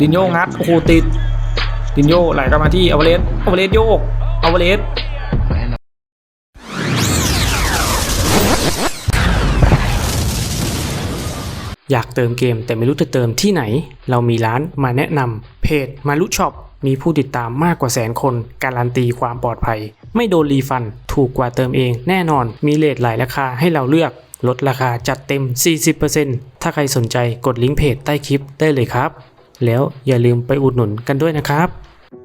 ดินโยงัดโอ้โหติดดินโยไหลกลับมาที่อเวเลสอเวเลสโยกอเวเลสอยากเติมเกมแต่ไม่รู้จะเติมที่ไหน เรามีร้านมาแนะนำเพจมารุช็อปมีผู้ติดตามมากกว่าแสนคน การันตีความปลอดภัย ไม่โดนรีฟัน ถูกกว่าเติมเองแน่นอนมีเลทหลายราคาให้เราเลือก ลดราคาจัดเต็ม 40%ถ้าใครสนใจกดลิงก์เพจใต้คลิปได้เลยครับ แล้วอย่าลืมไปอุดหนุนกันด้วยนะครับ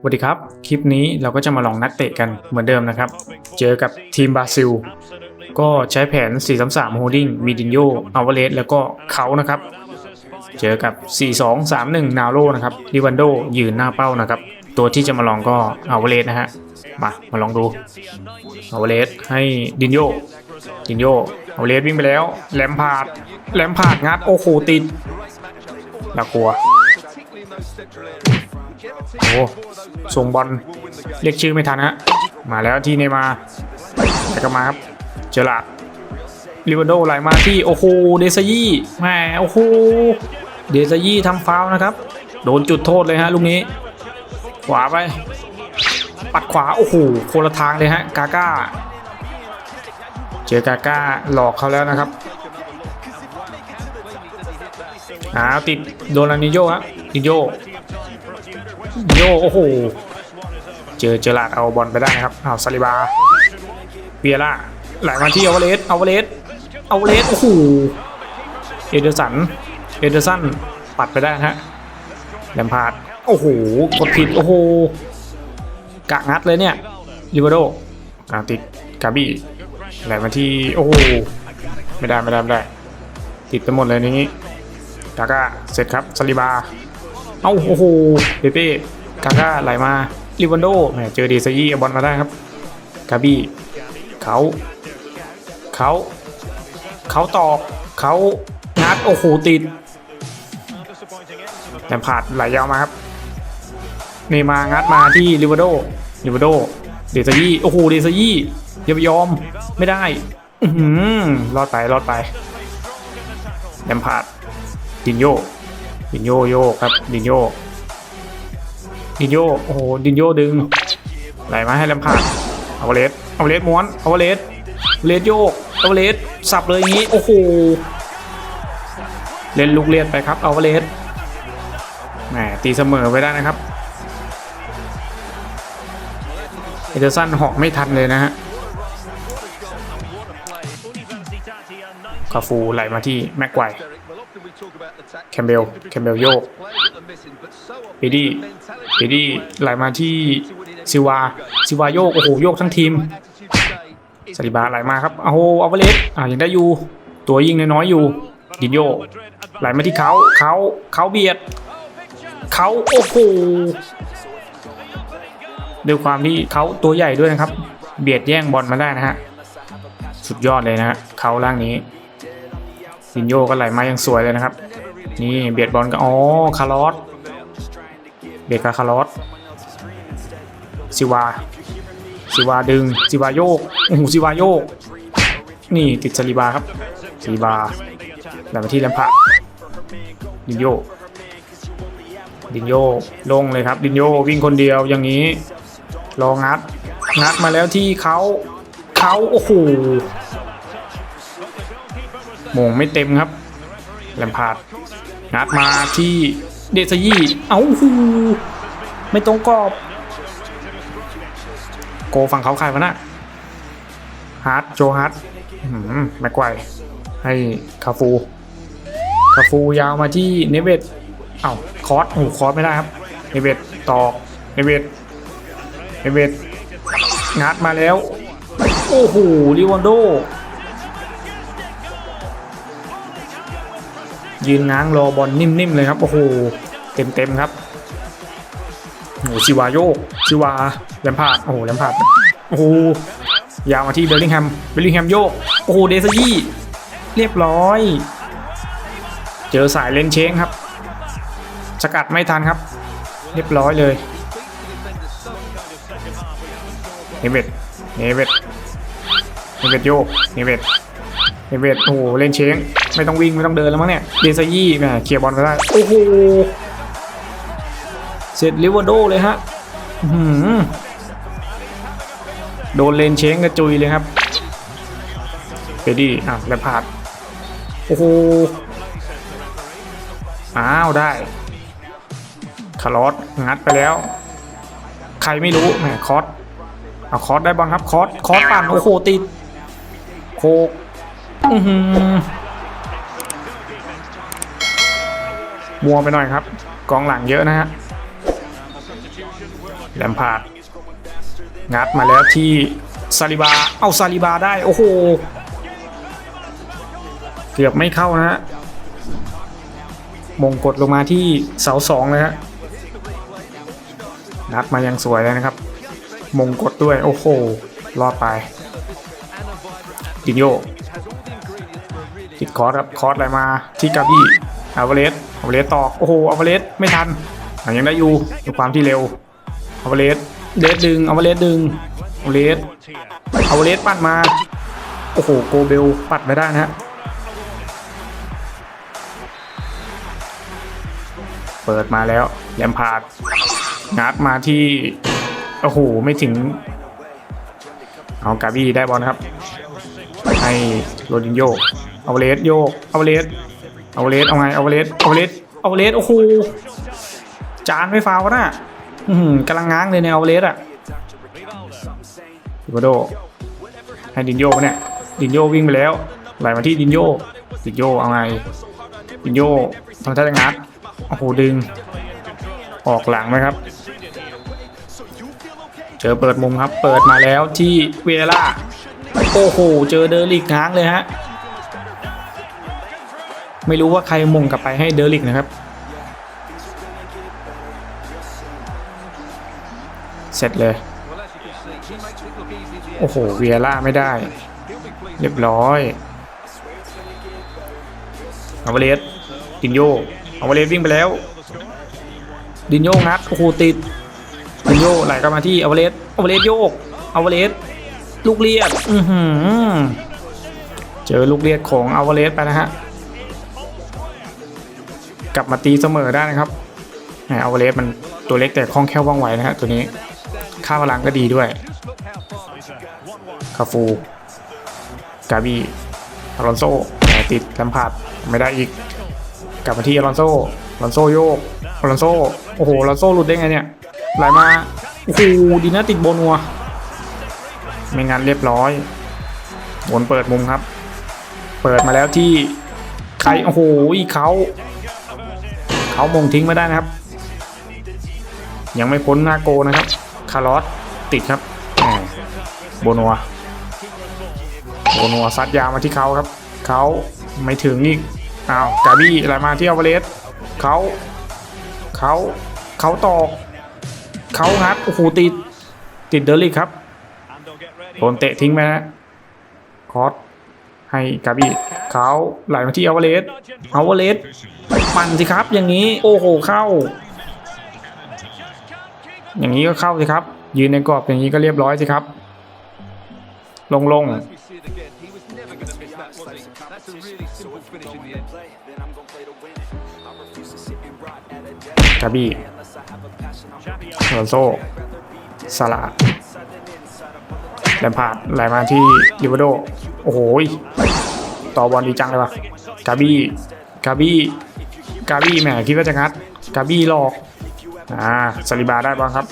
สวัสดีครับ คลิปนี้เราก็จะมาลองนักเตะกันเหมือนเดิมนะครับ เจอกับทีมบราซิล ก็ใช้แผน 4-3-3 Holding มีดินโยอาวาเลสแล้วก็เขานะครับ เจอกับ 4-2-3-1 นาโรนะครับดิวันโดยืนหน้าเป้านะครับ ตัวที่จะมาลองก็อาวาเลสนะฮะ มา มาลองดูอาวาเลสให้ดินโยดินโยอาวาเลสวิ่งไปแล้วแลมพาร์ดแลมพาร์ดงัดโอ้โหติดน่ากลัว โอ้ส่งบอลเรียกชื่อไม่ทันฮะมาแล้วที่เนมาร์แล้วก็มาครับ เจอลาดลิวันโดไหลมาที่โอ้โหเดซายี่แหมโอ้โหเดซายี่ทำฟาวนะครับ โดนจุดโทษเลยฮะลูกนี้ ขวาไป ปัดขวา โอ้โหคนละทางเลยฮะกาก้า เจอกาก้าหลอกเขาแล้วนะครับ อ้าวติดโดนานิโยฮะนิโยโยโอ้โหเจอเจอลาดเอาบอลไปได้นะครับอ้าวซาลิบาเปียร่าไหลมาที่อเวเลสอเวเลสอเวเลสโอ้โหเอเดอร์สันเอเดอร์สันปัดไปได้ฮะแลมพาร์ดโอ้โหกดผิดโอ้โหกะงัดเลยเนี่ยลิเวโดอาติดกาบี้ไหลมาที่โอ้โหไม่ได้ไม่ได้ไม่ได้ ติดไปหมดเลยนี้ กาก้าเสร็จครับซาลิบา เอ้าโอ้โหเปเป้กาก้าไหลมาลิวันโดแหมเจอเดซายี่เอาบอลมาได้ครับกาบี้เขาเขาเขาตอกเขางัดโอ้โหติดแลมพาร์ดไหลยาวมาครับเนมางัดมาที่ลิเวโดลิเวโดเดซายี่โอ้โหเดซายี่อย่าไปยอมไม่ได้อืรอดไปรอดไปแลมพาด ดินโยดินโยโยครับดินโยดินโยโอ้โหดินโยดึงไหลมาให้แลมพาร์ดเอาเลสเอาเลสม้วนเอาเลสเลสโยกเอาเลสสับเลยอย่างนี้โอ้โหเล่นลูกเลียนไปครับเอาเลสแหมตีเสมอไปได้นะครับเอเดอร์สันหอกไม่ทันเลยนะฮะคาฟูไหลมาที่แม็กไกว แคมเบลแคมเบลโยกปีดี้ปีดี้ไหลมาที่ซิวาซิวาโยก โอ้โห โยกทั้งทีมสลิบาไหลมาครับโอ้โหอัลเวเลสอ่ายังได้อยู่ ตัวยิงน้อยๆอยู่ ดินโยไหลมาที่เขาเขาเขาเบียดเขาโอ้โหด้วยความที่เขาตัวใหญ่ด้วยนะครับ เบียดแย่งบอลมาได้นะฮะ สุดยอดเลยนะฮะเขาล่างนี้ ซินโยก็ไหลมาอย่างสวยเลยนะครับ นี่เบียดบอลก็อ๋อคาร์ลอสเบียดกับคาร์ลอสซิวาซิวาดึงซิวาโยกโอ้โหซิวาโยก นี่ติดซาลิบาครับซาลิบาไหลมาที่แลมพะดินโยดินโยลงเลยครับดินโยวิ่งคนเดียวอย่างนี้รองัดงัดมาแล้วที่เขาเขาโอ้โห มงไม่เต็มครับแลมพาร์ดงัดมาที่เดซยี่เอ้าหูไม่ตรงกรอบ โกฝั่งเขาใครวะนะฮาร์ดโจฮาร์ดอื้อหือแม็กไกวให้คาฟู คาฟูยาวมาที่เนเวตเอ้าคอสโอ้คอสไม่ได้ครับ เนเวตต่อเนเวตเอเวตงัดมาแล้ว โอ้โหลิวันโด ยืนง้างรอบอลนิ่มๆเลยครับโอ้โหเต็มๆครับโอ้โหซิวาโยกซิวาแลมพาดโอ้โหแลมพาดโอ้โหยาวมาที่เบลลิงแฮมเบลลิงแฮมโยกโอ้โหเดซยี่เรียบร้อย เจอสายเลนเชงครับ สกัดไม่ทันครับ เรียบร้อยเลยเนเวตเนเวตเนเวตโยกเนเวต เนเวตโอ้โหเล่นเช้งไม่ต้องวิ่งไม่ต้องเดินแล้วมั้งเนี่ยเดซยี่แหมเคลียร์บอลไปได้โอ้โหเสร็จลิเวอร์โดเลยฮะอื้อหือโดนเลนเช้งกระจุยเลยครับเฟดดี้อะแล้วพลาดโอ้โหอ้าวได้คาร์ลอสงัดไปแล้ว ใครไม่รู้แหมคอสเอาคอสได้บ้างครับคอสคอสปั่นโอ้โหติดโคกอื้อหือ มัวไปหน่อยครับ กองหลังเยอะนะฮะแลมพาร์ดงัดมาแล้วที่ซาลิบา เอาซาลิบาได้ โอ้โห เกือบไม่เข้านะฮะ มงกดลงมาที่เสาสองเลยฮะ นัดมายังสวยเลยนะครับ มงกดด้วย โอ้โห รอดไปดินโย ติดคอร์สครับคอร์สอะไรมาที่กาบี้อาวเลสอาวเลสตอกโอ้โหอาวเลสไม่ทันยังได้อยู่ด้วยความที่เร็วอาวเลสเดสดึงอาวเลสดึงอาวเลสอาวเลสปัดมาโอ้โหโกเบลปัดไม่ได้นะฮะเปิดมาแล้วแลมพาร์ดงัดมาที่โอ้โหไม่ถึงเอากาบี้ได้บอลครับ ให้โรดินโย เอาเลสโยกเอาเลสเอาเลสเอาไงเอาเลสเอาเลสเอาเลสโอ้โหจานไม่ฟาวนะกำลังง้างเลยในเอาเลสอะฟิโกโดให้ดินโยปะเนี่ยดินโยวิ่งไปแล้วไหลมาที่ดินโยดินโยเอาไงดินโยทำท่าจะงัดโอ้โหดึง ออกหลังไหมครับเจอเปิดมุมครับ เปิดมาแล้วที่เวล่าโอ้โหเจอเดอริกง้างเลยฮะ ไม่รู้ว่าใครมงกลับไปให้เดอริกนะครับ เสร็จเลย โอ้โห เวียร่าไม่ได้ เรียบร้อยอาวเลสดินโยอาวเลสวิ่งไปแล้ว ดินโยงัดโอ้โหติดดินโยไหลกลับมาที่อาวเลสอาวเลสโยกอาวเลสลูกเลียด อือหือ เจอลูกเลียดของอาวเลสไปนะฮะ กลับมาตีเสมอได้นะครับเอาเลสมันตัวเล็กแต่คล่องแคล่วว่องไวนะฮะตัวนี้ค่าพลังก็ดีด้วยคาฟูกาบีอลอนโซแหมติดลำพาดไม่ได้อีก กลับมาที่อลอนโซอลอนโซโยกอลอนโซโอ้โหอลอนโซหลุดได้ไงเนี่ยไหลมาโอ้โหดีนะติดโบนัวไม่งั้นเรียบร้อยวนเปิดมุมครับ เปิดมาแล้วที่ใครโอ้โหเขา เขามงทิ้งไม่ได้นะครับ ยังไม่พ้นหน้าโกนะครับ คาร์ลอสติดครับโบนัวโบนัวซัดยาวมาที่เขาครับ เขาไม่ถึงอีกอ้าวกาบี้อะไรมาที่อาวาเลสเขาเขาเขาตอกเขางัดโอ้โหติดติดเดอริกครับโดนเตะทิ้งไปนะคอสให้กาบี้ เขาไหลมาที่อาวเลสอาวเลสปั่นสิครับ อย่างนี้โอ้โหเข้า อย่างนี้ก็เข้าสิครับ ยืนในกรอบอย่างนี้ก็เรียบร้อยสิครับ ลงลงกาบี้โรนโซสลาแลมพาร์ดไหลมาที่ลิเวโด โอ้โหย ต่อบอลดีจังเลยว่ะกาบี้กาบี้กาบี้แหมคิดว่าจะงัดกาบี้หลอกอ่าซาลิบาได้บ้างครับ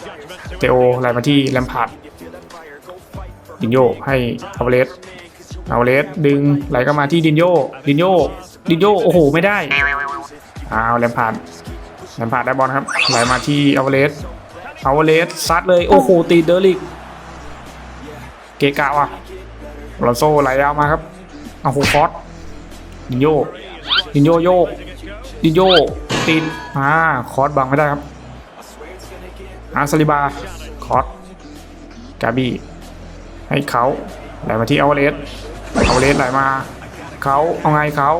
เตโอไหลมาที่แลมพาร์ดดินโยให้อาเวเลสอาวาเลสดึงไหลก็มาที่ดินโยดินโยดินโยโอ้โหไม่ได้อ้าวแลมพาร์ดแลมพาร์ดได้บอลครับไหลมาที่อาเวเลสอาวาเลสซัดเลยโอ้โหตีเดอร์ลิกเกะกะว่ะลอนโซไหลยาวมาครับ เอาโหคอสดินโยดินโยโยกดินโยติดอ่าคอสบังไม่ได้ครับอาซาลิบาคอสกาบีให้เขาไหลมาที่อาวเลสอาวเลสไหลมาเขาเอาไงเขา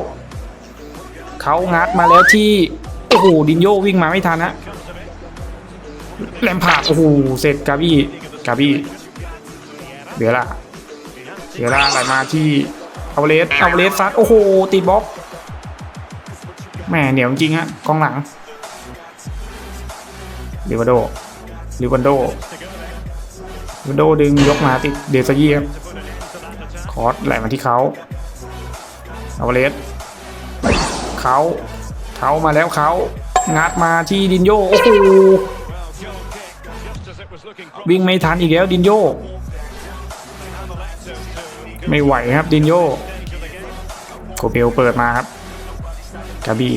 เขางัดมาแล้วที่โอ้โหดินโยวิ่งมาไม่ทันนะแลมพาร์ดโอ้โหเสร็จกาบี้กาบี้เดี๋ยวละเดี๋ยวละไหลมาที่ เอาเลสเอาเลสซัดโอ้โหติดบล็อกแหม่เหนียวจริงฮะกองหลังลิวันโดลิวันโดลิวันโดดึงยกมาติดเดซายีครับคอร์สไหลมาที่เขาเอาเลสเขาเขามาแล้วเขางัดมาที่ดินโยโอ้โหวิ่งไม่ทันอีกแล้วดินโย ไม่ไหวครับดินโยโกเบลเปิดมาครับกาบี้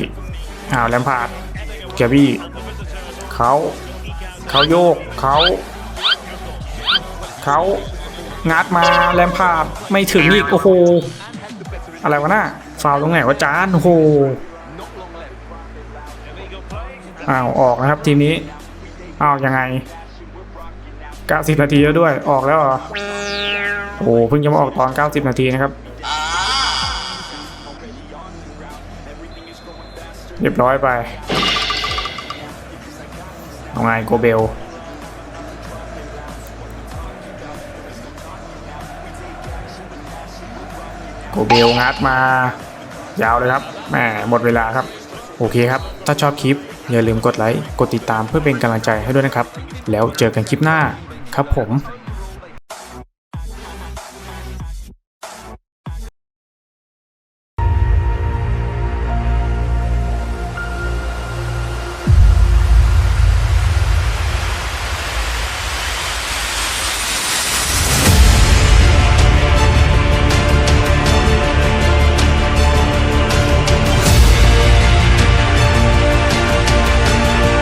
อ้าวแลมพาร์ดกาบี้เขาเขาโยกเขาเขางัดมาแลมพาร์ดไม่ถึงอีกโอ้โหอะไรวะน่าฟาวตรงไหนวะจานโอ้โหอ้าวออกนะครับทีมนี้อ้าวยังไง90นาทีแล้วด้วยออกแล้วเหรอ โอ้โหเพิ่งจะมาออกตอน 90 นาทีนะครับ เรียบร้อยไปเอาไงโกเบลโกเบลงัดมายาวเลยครับแหมหมดเวลาครับ โอเคครับ ถ้าชอบคลิป อย่าลืมกดไลค์ กดติดตามเพื่อเป็นกำลังใจให้ด้วยนะครับ แล้วเจอกันคลิปหน้าครับผม